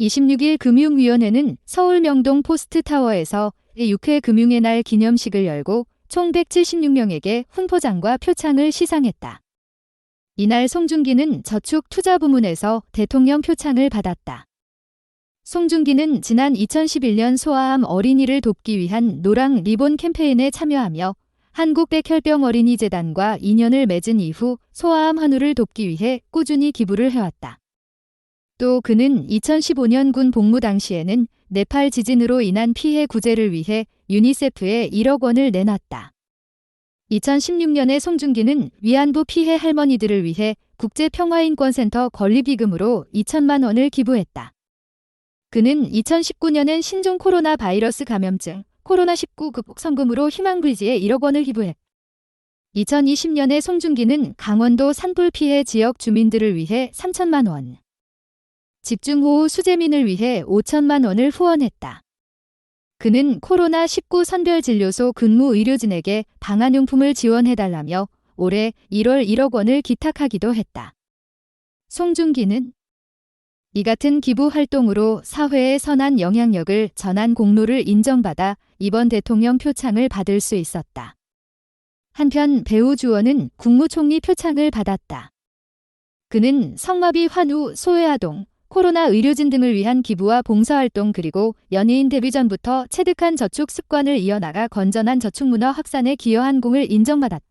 26일 금융위원회는 서울 명동 포스트타워에서 제6회 금융의 날 기념식을 열고 총 176명에게 훈포장과 표창을 시상했다. 이날 송중기는 저축 투자 부문에서 대통령 표창을 받았다. 송중기는 지난 2011년 소아암 어린이를 돕기 위한 노랑 리본 캠페인에 참여하며 한국백혈병 어린이재단과 인연을 맺은 이후 소아암 한우를 돕기 위해 꾸준히 기부를 해왔다. 또 그는 2015년 군 복무 당시에는 네팔 지진으로 인한 피해 구제를 위해 유니세프에 1억 원을 내놨다. 2016년에 송중기는 위안부 피해 할머니들을 위해 국제평화인권센터 건립기금으로 2천만 원을 기부했다. 그는 2019년엔 신종 코로나 바이러스 감염증 코로나19 극복 성금으로 희망불지에 1억 원을 기부해 2020년에 송중기는 강원도 산불 피해 지역 주민들을 위해 3천만 원, 집중호우 수재민을 위해 5천만 원을 후원했다. 그는 코로나19 선별진료소 근무 의료진에게 방한용품을 지원해달라며 올해 1월 1억 원을 기탁하기도 했다. 송중기는 이 같은 기부 활동으로 사회의 선한 영향력을 전한 공로를 인정받아 이번 대통령 표창을 받을 수 있었다. 한편 배우 주원은 국무총리 표창을 받았다. 그는 성마비 환우 소외아동, 코로나 의료진 등을 위한 기부와 봉사활동 그리고 연예인 데뷔 전부터 체득한 저축 습관을 이어나가 건전한 저축 문화 확산에 기여한 공을 인정받았다.